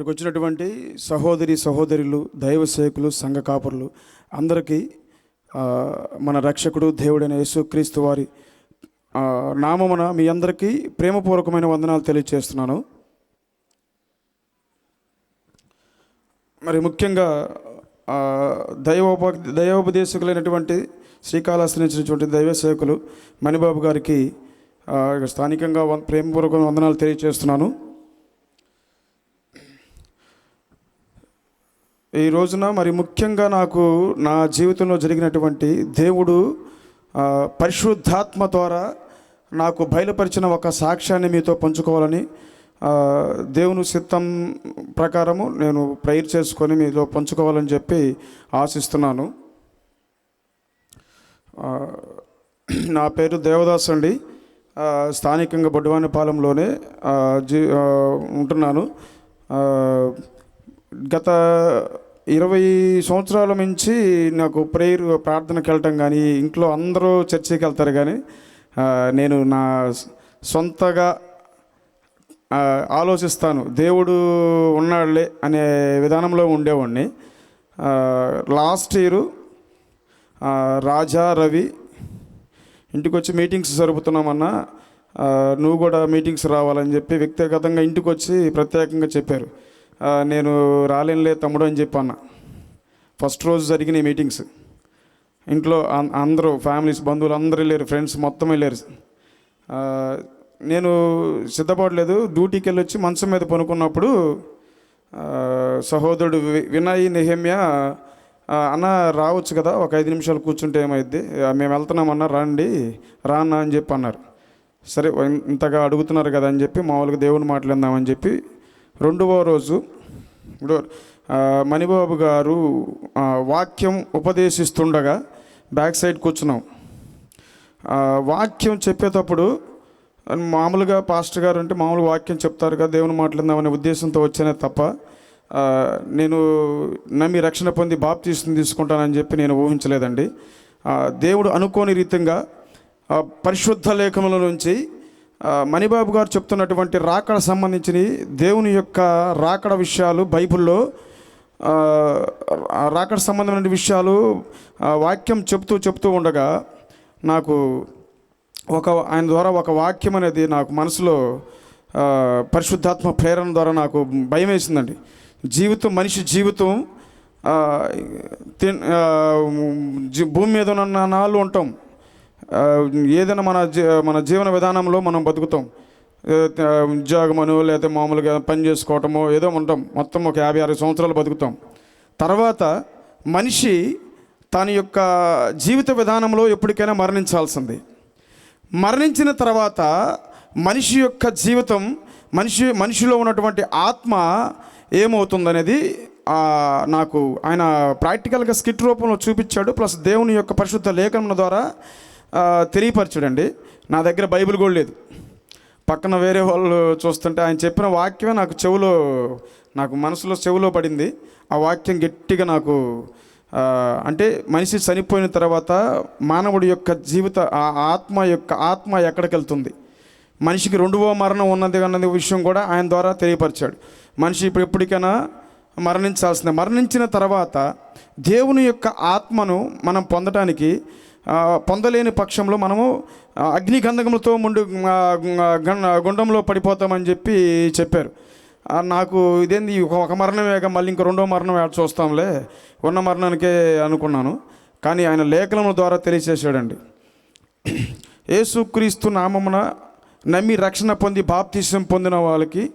ఇక్కడికి వచ్చినటువంటి సహోదరి సహోదరులు దైవ సేవకులు సంఘ కాపురులు అందరికీ మన రక్షకుడు దేవుడైన యేసుక్రీస్తు వారి నామమున మీ అందరికీ ప్రేమపూర్వకమైన వందనాలు తెలియజేస్తున్నాను మరి ముఖ్యంగా దైవోప దైవోపదేశకులైనటువంటి శ్రీకాళహస్తి నుంచినటువంటి దైవ సేవకులు మణిబాబు గారికి స్థానికంగా వన్ ప్రేమపూర్వకమైన వందనాలు తెలియజేస్తున్నాను ఈ రోజున మరి ముఖ్యంగా నాకు నా జీవితంలో జరిగినటువంటి దేవుడు పరిశుద్ధాత్మ ద్వారా నాకు బయలుపరిచిన ఒక సాక్ష్యాన్ని మీతో పంచుకోవాలని దేవుని సిద్ధం ప్రకారము నేను ప్రేయర్ చేసుకొని మీతో పంచుకోవాలని చెప్పి ఆశిస్తున్నాను. నా పేరు దేవదాస్ అండి. స్థానికంగా బొడ్డువానిపాలెంలోనే జీ ఉంటున్నాను. గత ఇరవై సంవత్సరాల నుంచి నాకు ప్రేయర్ ప్రార్థనకి వెళ్ళటం కానీ ఇంట్లో అందరూ చర్చికి వెళ్తారు కానీ నేను నా సొంతగా ఆలోచిస్తాను. దేవుడు ఉన్నాడులే అనే విధానంలో ఉండేవాడిని. లాస్ట్ ఇయరు రాజా రవి ఇంటికి వచ్చి మీటింగ్స్ జరుపుతున్నామన్నా నువ్వు కూడా మీటింగ్స్ రావాలని చెప్పి వ్యక్తిగతంగా ఇంటికి వచ్చి ప్రత్యేకంగా చెప్పారు. నేను రాలేనులే తమ్ముడు అని చెప్పి అన్న ఫస్ట్ రోజు జరిగిన మీటింగ్స్ ఇంట్లో అందరూ ఫ్యామిలీస్ బంధువులు అందరూ వెళ్ళారు ఫ్రెండ్స్ మొత్తం వెళ్ళారు నేను సిద్ధపడలేదు. డ్యూటీకి వెళ్ళి వచ్చి మంచం మీద పనుకున్నప్పుడు సహోదరుడు వి- వినయ్ నిహమ్య అన్న రావచ్చు కదా ఒక ఐదు నిమిషాలు కూర్చుంటే ఏమైద్ది? మేము వెళ్తున్నామన్నా రండి రాన్నా అని చెప్పి అన్నారు సరే ఇంతగా అడుగుతున్నారు కదా అని చెప్పి మామూలుగా దేవుని మాట్లాడదామని చెప్పి రెండవ రోజు మణిబాబు గారు వాక్యం ఉపదేశిస్తుండగా బ్యాక్ సైడ్ కూర్చున్నాం. వాక్యం చెప్పేటప్పుడు మామూలుగా పాస్టర్ గారు అంటే మామూలు వాక్యం చెప్తారు కదా దేవుని మాట్లాడదామనే ఉద్దేశంతో వచ్చానే తప్ప నేను నమ్మి రక్షణ పొంది బాప్తీసం తీసుకుంటానని చెప్పి నేను ఊహించలేదండి. దేవుడు అనుకోని రీతంగా పరిశుద్ధ లేఖముల నుంచి మణిబాబు గారు చెప్తున్నటువంటి రాకడ సంబంధించిన దేవుని యొక్క రాకడ విషయాలు బైబిల్లో రాకడ సంబంధమైన విషయాలు వాక్యం చెప్తూ చెప్తూ ఉండగా నాకు ఒక ఆయన ద్వారా ఒక వాక్యం అనేది నాకు మనసులో పరిశుద్ధాత్మ ప్రేరణ ద్వారా నాకు భయం వేసిందండి. జీవితం మనిషి జీవితం ఆ, భూమి మీద ఉన్న నాళ్ళు ఉంటాం. ఏదైనా మన జీ మన జీవన విధానంలో మనం బతుకుతాం. ఉద్యోగమను లేకపోతే మామూలుగా పని చేసుకోవటమో ఏదో ఉంటాం. మొత్తం ఒక యాభై అరవై సంవత్సరాలు బతుకుతాం. తర్వాత మనిషి తన యొక్క జీవిత విధానంలో ఎప్పటికైనా మరణించాల్సింది. మరణించిన తర్వాత మనిషి యొక్క జీవితం మనిషి మనిషిలో ఉన్నటువంటి ఆత్మ ఏమవుతుందనేది నాకు ఆయన ప్రాక్టికల్గా స్కిట్ రూపంలో చూపించాడు. ప్లస్ దేవుని యొక్క పరిశుద్ధ లేఖనం ద్వారా తెలియపరచుడండి. నా దగ్గర బైబిల్ కూడా లేదు. పక్కన వేరే వాళ్ళు చూస్తుంటే ఆయన చెప్పిన వాక్యమే నాకు చెవులో నాకు మనసులో చెవులో పడింది. ఆ వాక్యం గట్టిగా నాకు అంటే మనిషి చనిపోయిన తర్వాత మానవుడి యొక్క జీవిత ఆ ఆత్మ యొక్క ఆత్మ ఎక్కడికి వెళ్తుంది? మనిషికి రెండవ మరణం ఉన్నది అన్నది విషయం కూడా ఆయన ద్వారా తెలియపరిచాడు. మనిషి ఇప్పుడు ఎప్పటికైనా మరణించాల్సిందే. మరణించిన తర్వాత దేవుని యొక్క ఆత్మను మనం పొందటానికి పొందలేని పక్షంలో మనము అగ్ని గంధకములతో ముందు గుండంలో పడిపోతామని చెప్పి చెప్పారు. నాకు ఇదేంది ఒక- ఒక మరణమేగా మళ్ళీ ఇంక రెండో మరణం ఏడ చూస్తాంలే. ఉన్న మరణానికే అనుకున్నాను. కానీ ఆయన లేఖనముల ద్వారా తెలియచేశాడండి. యేసుక్రీస్తు నామమున నమ్మి రక్షణ పొంది బాప్తీసం పొందిన వాళ్ళకి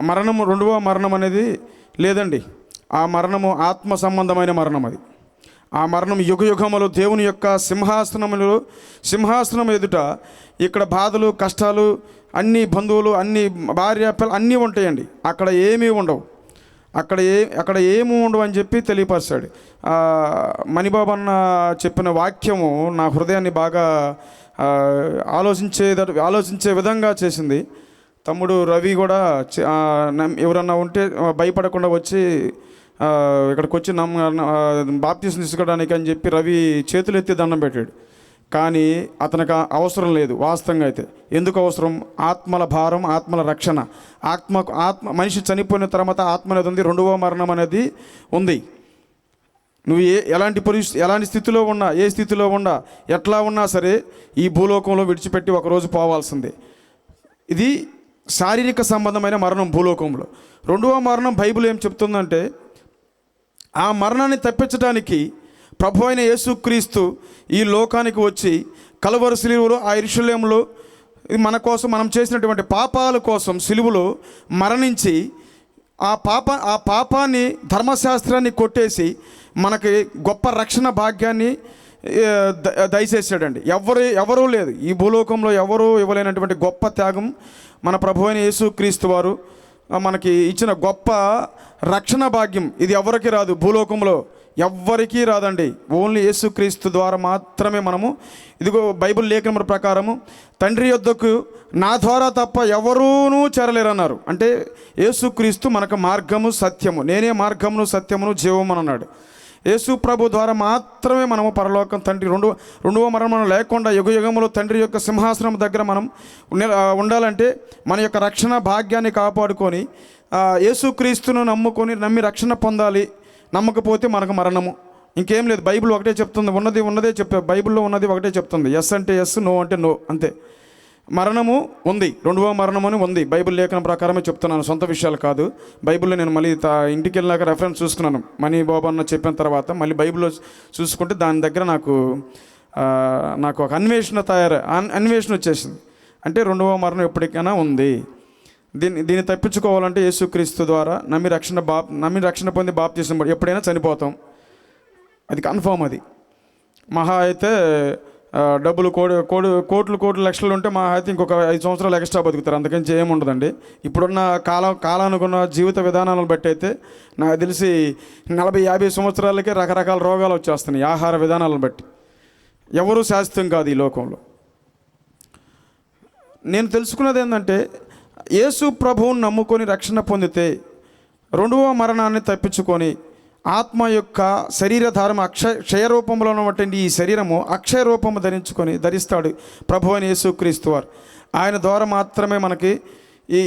మరణము రెండవ మరణం అనేది లేదండి. ఆ మరణము ఆత్మ సంబంధమైన మరణం అది. ఆ మరణం యుగ యుగములు దేవుని యొక్క సింహాసనములు సింహాసనం ఎదుట ఇక్కడ బాధలు కష్టాలు అన్ని బంధువులు అన్ని భార్య అన్నీ ఉంటాయండి. అక్కడ ఏమీ ఉండవు. అక్కడ ఏ అక్కడ ఏమి ఉండవు అని చెప్పి తెలియపరిచాడు. మణిబాబు అన్న చెప్పిన వాక్యము నా హృదయాన్ని బాగా ఆలోచించే ఆలోచించే విధంగా చేసింది. తమ్ముడు రవి కూడా ఎవరన్నా ఉంటే భయపడకుండా వచ్చి ఇక్కడికి వచ్చి నమ్మ బాప్తీసం తీసుకోవడానికి అని చెప్పి రవి చేతులు ఎత్తి దండం పెట్టాడు. కానీ అతనికి అవసరం లేదు వాస్తవంగా అయితే. ఎందుకు అవసరం? ఆత్మల భారం ఆత్మల రక్షణ. ఆత్మ ఆత్మ మనిషి చనిపోయిన తర్వాత ఆత్మ అనేది ఉంది రెండవ మరణం అనేది ఉంది. నువ్వు ఏ ఎలాంటి పరిస్థితి ఎలాంటి స్థితిలో ఉన్నా ఏ స్థితిలో ఉన్నా ఎట్లా ఉన్నా సరే ఈ భూలోకంలో విడిచిపెట్టి ఒకరోజు పోవాల్సిందే. ఇది శారీరక సంబంధమైన మరణం భూలోకంలో. రెండవ మరణం బైబిల్ ఏం చెప్తుందంటే ఆ మరణాన్ని తప్పించడానికి ప్రభు అయిన యేసుక్రీస్తు ఈ లోకానికి వచ్చి కలవరు సిలువులో ఆ ఇరుషుల్యంలో మన కోసం మనం చేసినటువంటి పాపాల కోసం సిలువులో మరణించి ఆ పాప ఆ పాపాన్ని ధర్మశాస్త్రాన్ని కొట్టేసి మనకి గొప్ప రక్షణ భాగ్యాన్ని దయచేసాడండి ఎవరు ఎవరూ లేదు. ఈ భూలోకంలో ఎవరూ ఇవ్వలేనటువంటి గొప్ప త్యాగం మన ప్రభు అయిన యేసుక్రీస్తు వారు మనకి ఇచ్చిన గొప్ప రక్షణ భాగ్యం. ఇది ఎవరికి రాదు? భూలోకంలో ఎవ్వరికీ రాదండి. ఓన్లీ యేసుక్రీస్తు ద్వారా మాత్రమే మనము. ఇదిగో బైబిల్ లేఖనముల ప్రకారము తండ్రి యొద్దకు నా ద్వారా తప్ప ఎవరూనూ చేరలేరన్నారు. అంటే యేసుక్రీస్తు మనకు మార్గము సత్యము. నేనే మార్గమును సత్యమును జీవము అన్నాడు. యేసు ప్రభు ద్వారా మాత్రమే మనము పరలోకం తండ్రి. రెండు రెండవ మరణం మనం లేకుండా యుగ యుగములో తండ్రి యొక్క సింహాసనం దగ్గర మనం ఉండాలంటే మన యొక్క రక్షణ భాగ్యాన్ని కాపాడుకొని యేసుక్రీస్తును నమ్ముకొని నమ్మి రక్షణ పొందాలి. నమ్మకపోతే మనకు మరణము. ఇంకేం లేదు. బైబిల్ ఒకటే చెప్తుంది. ఉన్నది ఉన్నదే చెప్పే బైబిల్లో ఉన్నది ఒకటే చెప్తుంది. ఎస్ అంటే ఎస్ నో అంటే నో. అంతే. మరణము ఉంది. రెండవ మరణము అని ఉంది. బైబిల్ లేఖనం ప్రకారమే చెప్తున్నాను. సొంత విషయాలు కాదు. బైబిల్లో నేను మళ్ళీ తా- ఇంటికి వెళ్ళినాక రెఫరెన్స్ చూసుకున్నాను మనీ బాబు అన్న చెప్పిన తర్వాత మళ్ళీ బైబిల్లో చూసుకుంటే దాని దగ్గర నాకు నాకు ఒక అన్వేషణ తయారు అన్- అన్వేషణ వచ్చేసింది. అంటే రెండవ మరణం ఎప్పటికైనా ఉంది. దీన్ని దీన్ని తప్పించుకోవాలంటే యేసుక్రీస్తు ద్వారా నమ్మి రక్షణ బా నమ్మి రక్షణ పొంది బాప్ చేసిన ఎప్పుడైనా చనిపోతాం. అది కన్ఫామ్ అది. మహా అయితే డబ్బులు కోడి కోడి కోట్లు కోట్లు లక్షలు ఉంటే మా అయితే ఇంకొక ఐదు సంవత్సరాలు ఎక్స్ట్రా బతుకుతారు. అందుకని ఏముండదండి ఇప్పుడున్న కాలం కాలానుకున్న జీవిత విధానాలను బట్టి అయితే నాకు తెలిసి నలభై యాభై సంవత్సరాలకే రకరకాల రోగాలు వచ్చేస్తున్నాయి ఆహార విధానాలను బట్టి. ఎవరు శాశ్వతం కాదు ఈ లోకంలో. నేను తెలుసుకున్నది ఏంటంటే యేసు ప్రభువుని నమ్ముకొని రక్షణ పొందితే రెండవ మరణాన్ని తప్పించుకొని ఆత్మ యొక్క శరీరధారం అక్షయ క్షయరూపంలో ఉన్నటువంటి ఈ శరీరము అక్షయ రూపము ధరించుకొని ధరిస్తాడు ప్రభు అని యేసుక్రీస్తు వారు. ఆయన ద్వారా మాత్రమే మనకి ఈ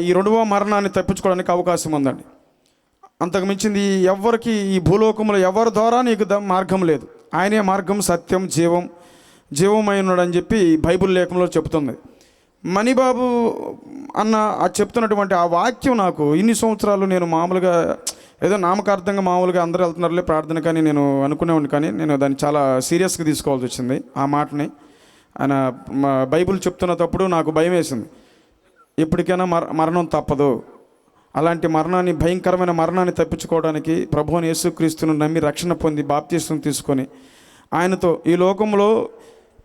ఈ రెండవ మరణాన్ని తప్పించుకోవడానికి అవకాశం ఉందండి. అంతకు మించింది ఎవ్వరికి ఈ భూలోకంలో ఎవరి ద్వారా నీకు మార్గం లేదు. ఆయనే మార్గం సత్యం జీవం జీవమై ఉన్నాడని చెప్పి బైబిల్ లేఖంలో చెప్తుంది మణిబాబు అన్న ఆ చెప్తున్నటువంటి ఆ వాక్యం నాకు ఇన్ని సంవత్సరాలు నేను మామూలుగా ఏదో నామకార్థంగా మామూలుగా అందరూ వెళ్తున్నారులే ప్రార్థన కానీ నేను అనుకునేవాడిని కానీ నేను దాన్ని చాలా సీరియస్గా తీసుకోవాల్సి వచ్చింది ఆ మాటని. ఆయన మా బైబిల్ చెప్తున్నప్పుడు నాకు భయం వేసింది. ఎప్పటికైనా మర మరణం తప్పదు. అలాంటి మరణాన్ని భయంకరమైన మరణాన్ని తప్పించుకోవడానికి ప్రభువుని యేసుక్రీస్తును నమ్మి రక్షణ పొంది బాప్తీసం తీసుకొని ఆయనతో ఈ లోకంలో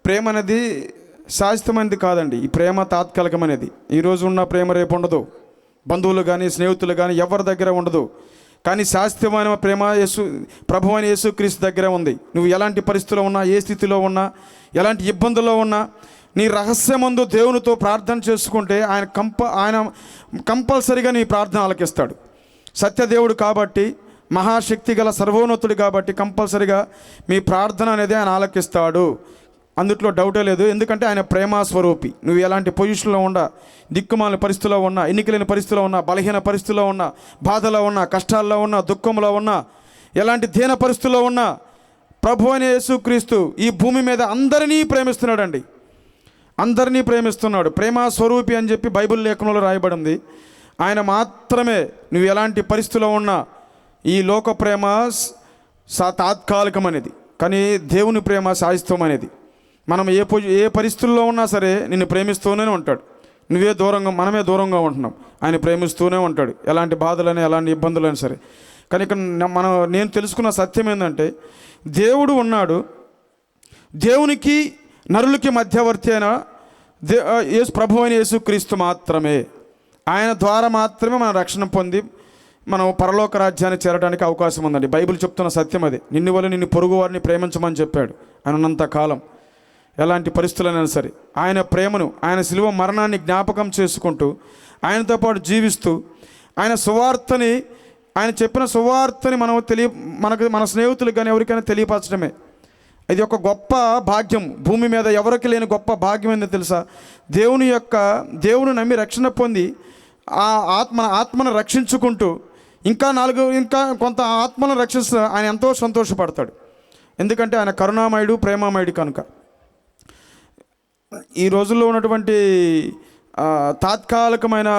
ప్రేమ అనేది శాశ్వతమైనది కాదండి. ఈ ప్రేమ తాత్కాలికమైనది. ఈరోజు ఉన్న ప్రేమ రేపు ఉండదు. బంధువులు కానీ స్నేహితులు కానీ ఎవరి దగ్గర ఉండదు. కానీ శాశ్వతమైన ప్రేమ యేసు ప్రభు అని యేసుక్రీస్తు దగ్గర ఉంది. నువ్వు ఎలాంటి పరిస్థితిలో ఉన్నా ఏ స్థితిలో ఉన్నా ఎలాంటి ఇబ్బందుల్లో ఉన్నా నీ రహస్యమందు దేవునితో ప్రార్థన చేసుకుంటే ఆయన కంప ఆయన కంపల్సరిగా నీ ప్రార్థన ఆలకిస్తాడు. సత్యదేవుడు కాబట్టి మహాశక్తి గల సర్వోన్నతుడు కాబట్టి కంపల్సరిగా మీ ప్రార్థన అనేది ఆయన ఆలకిస్తాడు. అందుట్లో డౌటే లేదు. ఎందుకంటే ఆయన ప్రేమ స్వరూపి. నువ్వు ఎలాంటి పొజిషన్లో ఉన్నా దిక్కుమాలిన పరిస్థితిలో ఉన్నా ఎన్నికలేని పరిస్థితిలో ఉన్నా బలహీన పరిస్థితిలో ఉన్నా బాధలో ఉన్నా కష్టాల్లో ఉన్నా దుఃఖంలో ఉన్నా ఎలాంటి దీన పరిస్థితుల్లో ఉన్నా ప్రభు అనే యేసుక్రీస్తు ఈ భూమి మీద అందరినీ ప్రేమిస్తున్నాడండి. అందరినీ ప్రేమిస్తున్నాడు. ప్రేమ స్వరూపి అని చెప్పి బైబిల్ లేఖనంలో రాయబడింది. ఆయన మాత్రమే నువ్వు ఎలాంటి పరిస్థితిలో ఉన్నా ఈ లోక ప్రేమ సా తాత్కాలికమనేది. కానీ దేవుని ప్రేమ శాశ్వతమైనది మనం ఏ పొజి ఏ పరిస్థితుల్లో ఉన్నా సరే నిన్ను ప్రేమిస్తూనే ఉంటాడు. నువ్వే దూరంగా మనమే దూరంగా ఉంటున్నాం. ఆయన ప్రేమిస్తూనే ఉంటాడు. ఎలాంటి బాధలైనా ఎలాంటి ఇబ్బందులైనా సరే. కానీ ఇక్కడ మనం నేను తెలుసుకున్న సత్యం ఏంటంటే దేవుడు ఉన్నాడు. దేవునికి నరులకి మధ్యవర్తి అయిన దే యేసు ప్రభు అయిన యేసుక్రీస్తు మాత్రమే. ఆయన ద్వారా మాత్రమే మనం రక్షణ పొంది మనం పరలోక రాజ్యాన్ని చేరడానికి అవకాశం ఉందండి. బైబిల్ చెప్తున్న సత్యం అది. నిన్ను వల్ల నిన్ను పొరుగు వారిని ప్రేమించమని చెప్పాడు. ఆయన కాలం. ఎలాంటి పరిస్థితులైనా సరే ఆయన ప్రేమను ఆయన శిలువ మరణాన్ని జ్ఞాపకం చేసుకుంటూ ఆయనతో పాటు జీవిస్తూ ఆయన సువార్తని ఆయన చెప్పిన సువార్తని మనం తెలియ మనకు మన స్నేహితులకు కానీ ఎవరికైనా తెలియపరచడమే. ఇది ఒక గొప్ప భాగ్యం. భూమి మీద ఎవరికి లేని గొప్ప భాగ్యం ఏందో తెలుసా? దేవుని యొక్క దేవుని నమ్మి రక్షణ పొంది ఆ ఆత్మ ఆత్మను రక్షించుకుంటూ ఇంకా నాలుగు ఇంకా కొంత ఆత్మను రక్షిస్తూ ఆయన ఎంతో సంతోషపడతాడు. ఎందుకంటే ఆయన కరుణామయుడు ప్రేమామయుడు కనుక. ఈ రోజుల్లో ఉన్నటువంటి తాత్కాలికమైన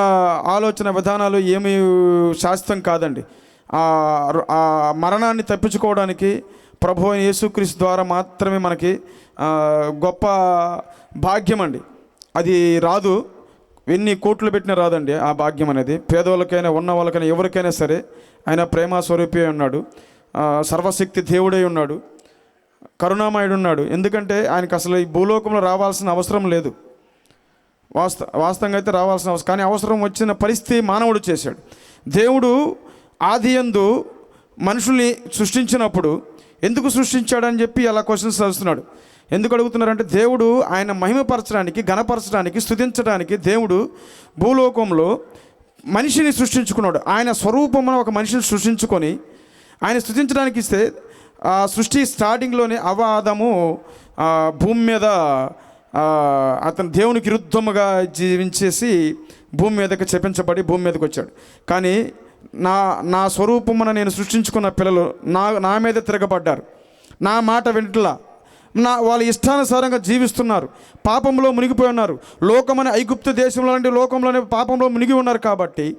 ఆలోచన విధానాలు ఏమి శాశ్వతం కాదండి. ఆ మరణాన్ని తప్పించుకోవడానికి ప్రభు అయిన యేసుక్రీస్తు ద్వారా మాత్రమే మనకి గొప్ప భాగ్యం అండి. అది రాదు. ఎన్ని కోట్లు పెట్టినా రాదండి ఆ భాగ్యం అనేది. పేదవాళ్ళకైనా ఉన్న వాళ్ళకైనా ఎవరికైనా సరే ఆయన ప్రేమ స్వరూపి ఉన్నాడు. సర్వశక్తి దేవుడై ఉన్నాడు. కరుణామయుడు ఉన్నాడు ఎందుకంటే ఆయనకు అసలు ఈ భూలోకంలో రావాల్సిన అవసరం లేదు. వాస్త వాస్తవంగా అయితే రావాల్సిన అవసరం కానీ అవసరం వచ్చిన పరిస్థితి మానవుడు చేశాడు. దేవుడు ఆది ఎందు మనుషుల్ని సృష్టించినప్పుడు ఎందుకు సృష్టించాడని చెప్పి అలా క్వశ్చన్స్ చదువుతున్నాడు ఎందుకు అడుగుతున్నారంటే దేవుడు ఆయన మహిమపరచడానికి ఘనపరచడానికి స్థుతించడానికి దేవుడు భూలోకంలో మనిషిని సృష్టించుకున్నాడు. ఆయన స్వరూపమున ఒక మనిషిని సృష్టించుకొని ఆయన స్థుతించడానికి ఇస్తే సృష్టి స్టార్టింగ్లోనే అవాదము భూమి మీద అతను దేవునికి విరుద్ధముగా జీవించేసి భూమి మీదకి చెప్పించబడి భూమి మీదకి వచ్చాడు. కానీ నా నా స్వరూపమున నేను సృష్టించుకున్న పిల్లలు నా నా మీద తిరగబడ్డారు. నా మాట వింటలా. నా వాళ్ళ ఇష్టానుసారంగా జీవిస్తున్నారు. పాపంలో మునిగిపోయి ఉన్నారు. లోకమని ఐగుప్తు దేశంలో లాంటి లోకంలోనే పాపంలో మునిగి ఉన్నారు కాబట్టి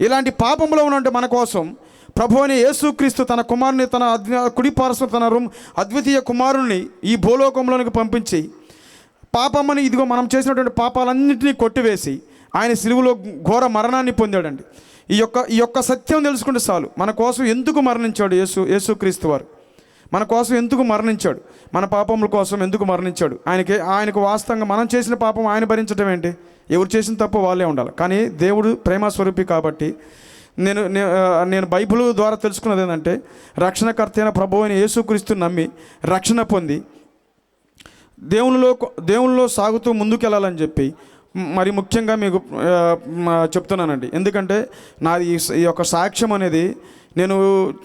ఇలాంటి పాపంలో ఉన్నట్టు మన కోసం ప్రభు అని యేసుక్రీస్తు తన కుమారుని తన అద్వి కుడి పార్శ్వ తన రుమ్ అద్వితీయ కుమారుణ్ణి ఈ భూలోకంలోనికి పంపించి పాపమని ఇదిగో మనం చేసినటువంటి పాపాలన్నింటినీ కొట్టివేసి ఆయన సిలువులో ఘోర మరణాన్ని పొందాడండి. ఈ యొక్క ఈ యొక్క సత్యం తెలుసుకుంటే చాలు. మన కోసం ఎందుకు మరణించాడు యేసు యేసుక్రీస్తు వారు? మన కోసం ఎందుకు మరణించాడు? మన పాపముల కోసం ఎందుకు మరణించాడు? ఆయనకి ఆయనకు వాస్తవంగా మనం చేసిన పాపం ఆయన భరించడం ఏంటి? ఎవరు చేసిన తప్పు వాళ్ళే ఉండాలి. కానీ దేవుడు ప్రేమ స్వరూపి కాబట్టి నేను నేను బైబిల్ ద్వారా తెలుసుకున్నది ఏంటంటే రక్షణకర్త అయిన ప్రభు అయిన యేసుక్రీస్తు నమ్మి రక్షణ పొంది దేవునిలో దేవునిలో సాగుతూ ముందుకెళ్ళాలని చెప్పి మరి ముఖ్యంగా మీకు చెప్తున్నానండి. ఎందుకంటే నాది ఈ యొక్క సాక్ష్యం అనేది నేను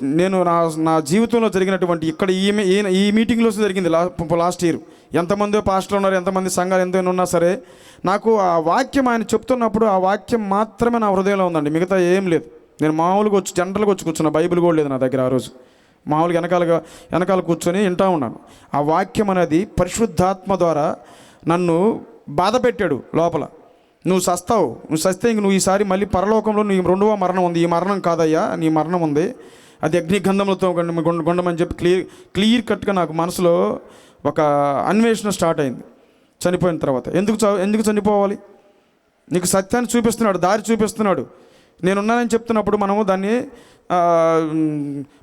నేను నా నా జీవితంలో జరిగినటువంటి ఇక్కడ ఈ ఈ- మీటింగ్లో జరిగింది లా లాస్ట్ ఇయర్. ఎంతమంది పాస్టర్లు ఉన్నారు ఎంతమంది సంఘాలు ఎంత ఉన్నా సరే నాకు ఆ వాక్యం ఆయన చెప్తున్నప్పుడు ఆ వాక్యం మాత్రమే నా హృదయంలో ఉందండి. మిగతా ఏం లేదు. నేను మామూలుగా వచ్చి జనరల్గా వచ్చి కూర్చున్నా బైబిల్ కూడా లేదు నా దగ్గర ఆ రోజు. మామూలుగా వెనకాలగా వెనకాల కూర్చొని వింటా ఉన్నాను. ఆ వాక్యం అనేది పరిశుద్ధాత్మ ద్వారా నన్ను బాధ పెట్టాడు లోపల. నువ్వు సస్తావు నువ్వు సస్తే ఇంక నువ్వు ఈసారి మళ్ళీ పరలోకంలో నీ రెండవ మరణం ఉంది. ఈ మరణం కాదయ్యా నీ మరణం ఉంది. అది అగ్నిగంధములతో గుండమని చెప్పి క్లియర్ క్లియర్ కట్గా నాకు మనసులో ఒక అన్వేషణ స్టార్ట్ అయింది చనిపోయిన తర్వాత. ఎందుకు చ- ఎందుకు చనిపోవాలి? నీకు సత్యాన్ని చూపిస్తున్నాడు దారి చూపిస్తున్నాడు. నేనున్నానని చెప్తున్నప్పుడు మనము దాన్ని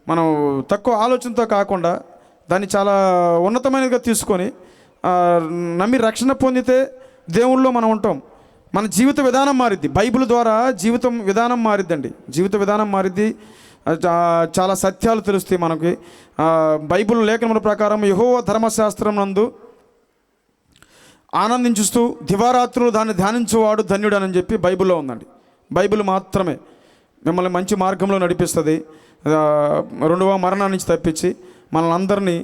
మనం తక్కువ ఆలోచనతో కాకుండా దాన్ని చాలా ఉన్నతమైనదిగా తీసుకొని నమ్మి రక్షణ పొందితే దేవుళ్ళలో మనం ఉంటాం. మన జీవిత విధానం మారిద్ది. బైబిల్ ద్వారా జీవితం విధానం మారిద్దండి. జీవిత విధానం మారిద్ది. చాలా సత్యాలు తెలుస్తాయి మనకి. బైబిల్ లేఖనముల ప్రకారం యహో ధర్మశాస్త్రం నందు ఆనందించుస్తూ దివారాత్రులు దాన్ని ధ్యానించేవాడు ధన్యుడు అని చెప్పి బైబిల్లో ఉందండి. బైబిల్ మాత్రమే మిమ్మల్ని మంచి మార్గంలో నడిపిస్తుంది. రెండవ మరణం నుంచి తప్పించి మనల్ని అందరినీ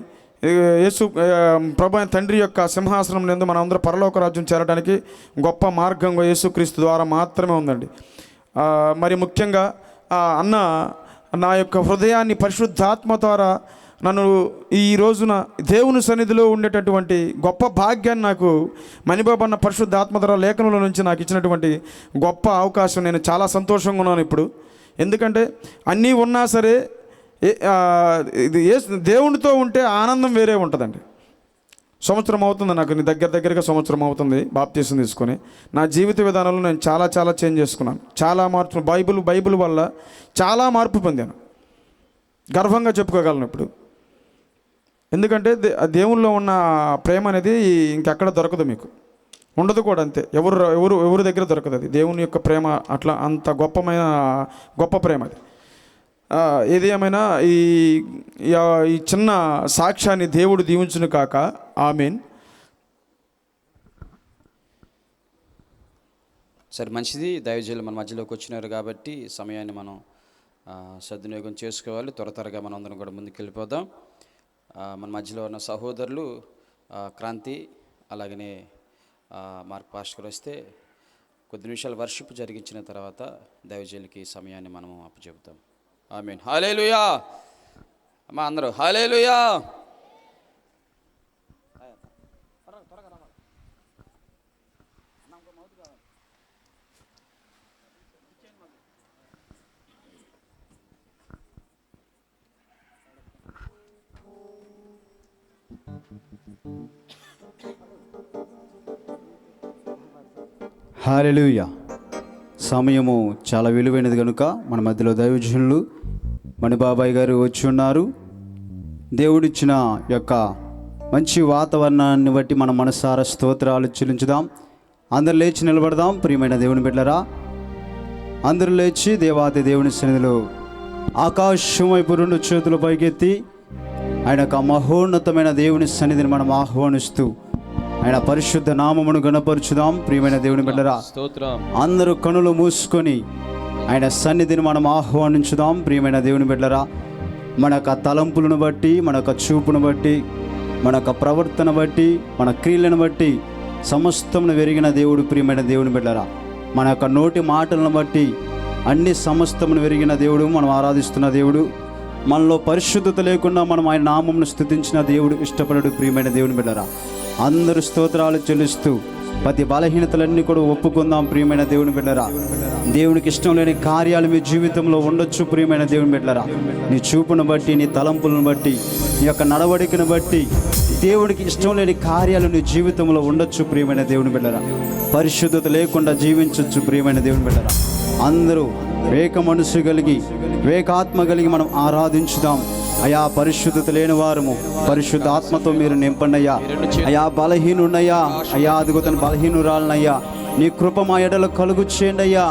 యేసు ప్రభు తండ్రి యొక్క సింహాసనం నుండి మనం అందరూ పరలోక రాజ్యం చేరడానికి గొప్ప మార్గంగా యేసుక్రీస్తు ద్వారా మాత్రమే ఉందండి. మరి ముఖ్యంగా అన్న నా యొక్క హృదయాన్ని పరిశుద్ధాత్మ ద్వారా నన్ను ఈ రోజున దేవుని సన్నిధిలో ఉండేటటువంటి గొప్ప భాగ్యాన్ని నాకు మణిబాబన్న పరిశుద్ధ ఆత్మధర లేఖనుల నుంచి నాకు ఇచ్చినటువంటి గొప్ప అవకాశం. నేను చాలా సంతోషంగా ఉన్నాను ఇప్పుడు. ఎందుకంటే అన్నీ ఉన్నా సరే ఇది ఏ దేవునితో ఉంటే ఆనందం వేరే ఉంటుందండి. సంవత్సరం అవుతుంది నాకు నీ దగ్గర దగ్గరగా సంవత్సరం అవుతుంది బాప్తీసం తీసుకొని. నా జీవిత విధానంలో నేను చాలా చాలా చేంజ్ చేసుకున్నాను. చాలా మార్పు బైబిల్ బైబిల్ వల్ల చాలా మార్పు పొందాను. గర్వంగా చెప్పుకోగలను ఇప్పుడు. ఎందుకంటే దే- దేవుల్లో ఉన్న ప్రేమ అనేది ఇంకెక్కడ దొరకదు మీకు. ఉండదు కూడా అంతే. ఎవరు ఎవరు ఎవరి దగ్గర దొరకదు అది. దేవుని యొక్క ప్రేమ అట్లా అంత గొప్పమైన గొప్ప ప్రేమ అది. ఏది ఏమైనా ఈ ఈ- చిన్న సాక్ష్యాన్ని దేవుడు దీవించును కాక ఆమెన్. సరే మంచిది. దైవజీలు మన మధ్యలోకి వచ్చినారు కాబట్టి సమయాన్ని మనం సద్వినియోగం చేసుకోవాలి. త్వర త్వరగా మనం అందరం కూడా ముందుకు వెళ్ళిపోదాం మన మధ్యలో ఉన్న సహోదరులు క్రాంతి అలాగనే మార్క్ పాస్టర్ గారు వస్తే కొద్ది నిమిషాలు వర్షిప్ జరిగించిన తర్వాత దైవజనులకి సమయాన్ని మనము అప్పచెబుతాం. I mean hallelujah! అమ్మా అందరూ హాలేలుయా! హాలెలూయ సమయము చాలా విలువైనది కనుక మన మధ్యలో దైవజనులు మన బాబాయ్ గారు వచ్చి ఉన్నారు. దేవుడిచ్చిన యొక్క మంచి వాతావరణాన్ని బట్టి మన మనసార స్తోత్రాలు చెల్లించుదాం. అందరు లేచి నిలబడదాం. ప్రియమైన దేవుని బిడ్డరా అందరూ లేచి దేవాతి దేవుని సన్నిధిలో ఆకాశం వైపు రెండు చేతులు పైకెత్తి ఆయన యొక్క మహోన్నతమైన దేవుని సన్నిధిని మనం ఆహ్వానిస్తూ ఆయన పరిశుద్ధ నామమును గణపరుచుదాం ప్రియమైన దేవుని బిడ్డరా అందరూ కనులు మూసుకొని ఆయన సన్నిధిని మనం ఆహ్వానించుదాం. ప్రియమైన దేవుని బిడ్డరా మన యొక్క తలంపులను బట్టి మన యొక్క చూపును బట్టి మన యొక్క ప్రవర్తన బట్టి మన క్రియలను బట్టి సమస్తమును వెరిగిన దేవుడు ప్రియమైన దేవుని బిడ్డరా. మన యొక్క నోటి మాటలను బట్టి అన్ని సమస్తమును వెరిగిన దేవుడు మనం ఆరాధిస్తున్న దేవుడు. మనలో పరిశుద్ధత లేకుండా మనం ఆయన నామమును స్థుతించిన దేవుడు ఇష్టపడడు ప్రియమైన దేవుని బిడ్డరా. అందరూ స్తోత్రాలు చెల్లిస్తూ ప్రతి బలహీనతలన్నీ కూడా ఒప్పుకుందాం ప్రియమైన దేవుని బిడ్డరా. దేవునికి ఇష్టం లేని కార్యాలు మీ జీవితంలో ఉండొచ్చు ప్రియమైన దేవుని బిడ్డరా. నీ చూపును బట్టి నీ తలంపులను బట్టి నీ యొక్క నడవడికను బట్టి దేవుడికి ఇష్టం లేని కార్యాలు నీ జీవితంలో ఉండొచ్చు ప్రియమైన దేవుని బిడ్డరా. పరిశుద్ధత లేకుండా జీవించవచ్చు ప్రియమైన దేవుని బిడ్డరా. అందరూ వేక మనసు కలిగి వేకాత్మ కలిగి మనం ఆరాధించుదాం. అయా పరిశుద్ధత లేని వారము పరిశుద్ధ ఆత్మతో మీరు నింపండి అయ్యా అయా బలహీనున్నయ్యా అయా అదుగుతను బలహీనురాలనయ్యా. నీ కృప మా ఎడలో కలుగు చేయండి అయ్యా.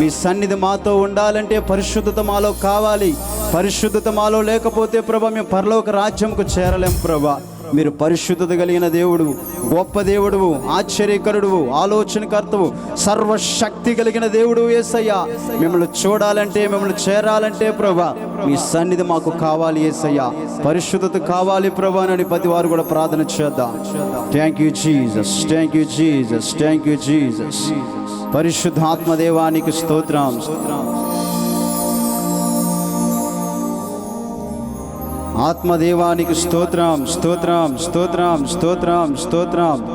మీ సన్నిధి మాతో ఉండాలంటే పరిశుద్ధత మాలో కావాలి. పరిశుద్ధత మాలో లేకపోతే ప్రభా మేము పరలోక రాజ్యంకు చేరలేం ప్రభా. మీరు పరిశుద్ధత కలిగిన దేవుడు గొప్ప దేవుడు ఆశ్చర్యకరుడు ఆలోచనకర్తవు సర్వశక్తి కలిగిన దేవుడు ఏసయ్యా. మిమ్మల్ని చూడాలంటే మిమ్మల్ని చేరాలంటే ప్రభా మీ సన్నిధి మాకు కావాలి ఏసయ్యా. పరిశుద్ధత కావాలి ప్రభా అని ప్రతి వారు కూడా ప్రార్థన చేద్దాం. Thank you Jesus thank you Jesus thank you Jesus పరిశుద్ధాత్మదేవానికి స్తోత్రం. ఆత్మదేవానికి స్తోత్రం స్తోత్రం స్తోత్రం స్తోత్రం స్తోత్రం.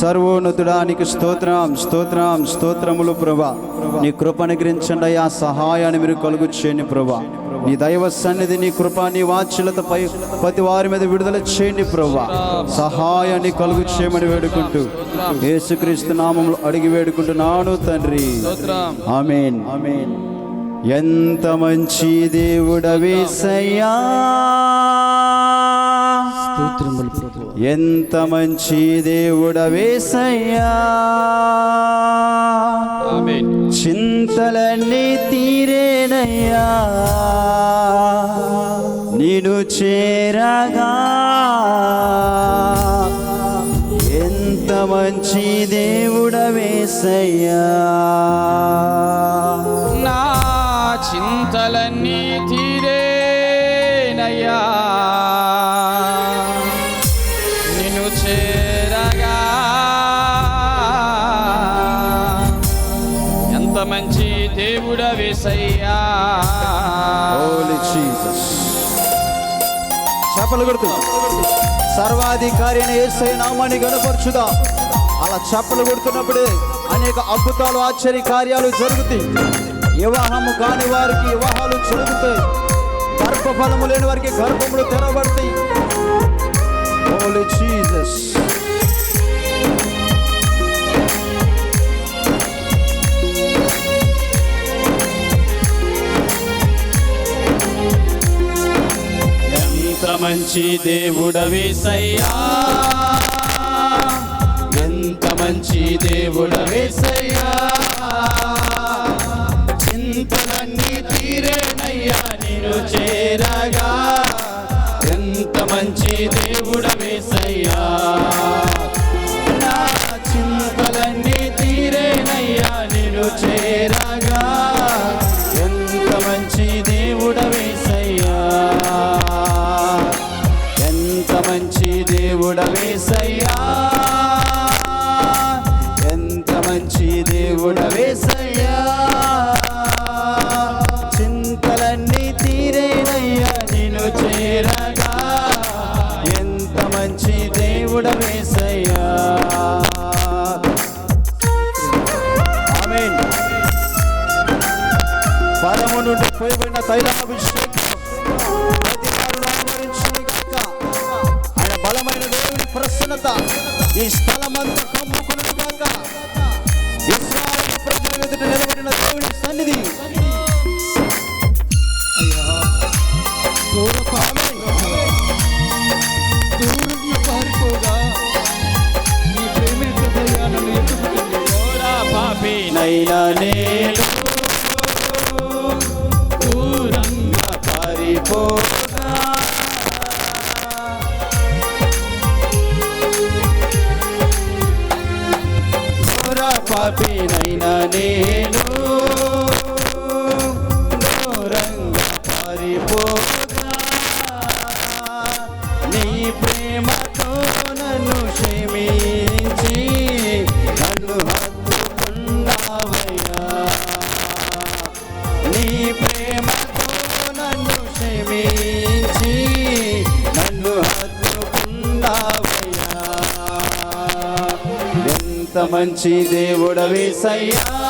సర్వోన్నతుడానికి స్తోత్రం స్తోత్రం స్తోత్రములు ప్రభా. నీ కృపను గ్రహించండి అయ్యా సహాయాన్ని మీరు కలుగు చేయండి ప్రభా. నీ దైవ సన్నిధి నీ కృప నీ వాచ్యలతపై ప్రతి వారి మీద విడుదల చేయండి ప్రభా. సహాయాన్ని కలుగు చేయమని వేడుకుంటూ యేసుక్రీస్తు నామములు అడిగి వేడుకుంటున్నాను తండ్రి. ఆమెన్. ఆమెన్. ఎంత మంచి దేవుడవేసయ్యా ఎంత మంచి దేవుడవేసయ్యా ఆమేన్. చింతలన్నీ తీరేనయ్యా. నేను చేరగా. ఎంత మంచి దేవుడవేసయ్యా నా తీరేనయ్యా నిన్ను చేరగా. ఎంత మంచి దేవుడ వేసయ్యా Holy Jesus. సర్వాధికారి అయిన ఏసై నామాన్ని గనపరచుదా అలా చెప్పలు కొడుతున్నప్పుడే అనేక అద్భుతాలు ఆశ్చర్య కార్యాలు జరుగుతాయి. వివాహము కాని వారికి వివాహాలు జరుగుతాయి గర్భఫలము లేని వారికి గర్భములు తెరబడతాయి. Holy Jesus. ఎంత మంచి దేవుడవేసయ్యా ఎంత మంచి దేవుడవి సయ్యా. నేను చేరగా ఎంత మంచి దేవుడమే సయ్యా. ప్రసన్నత. ఈ స్థలమంతా మంచి దేవుడవేసయ్యా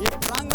y el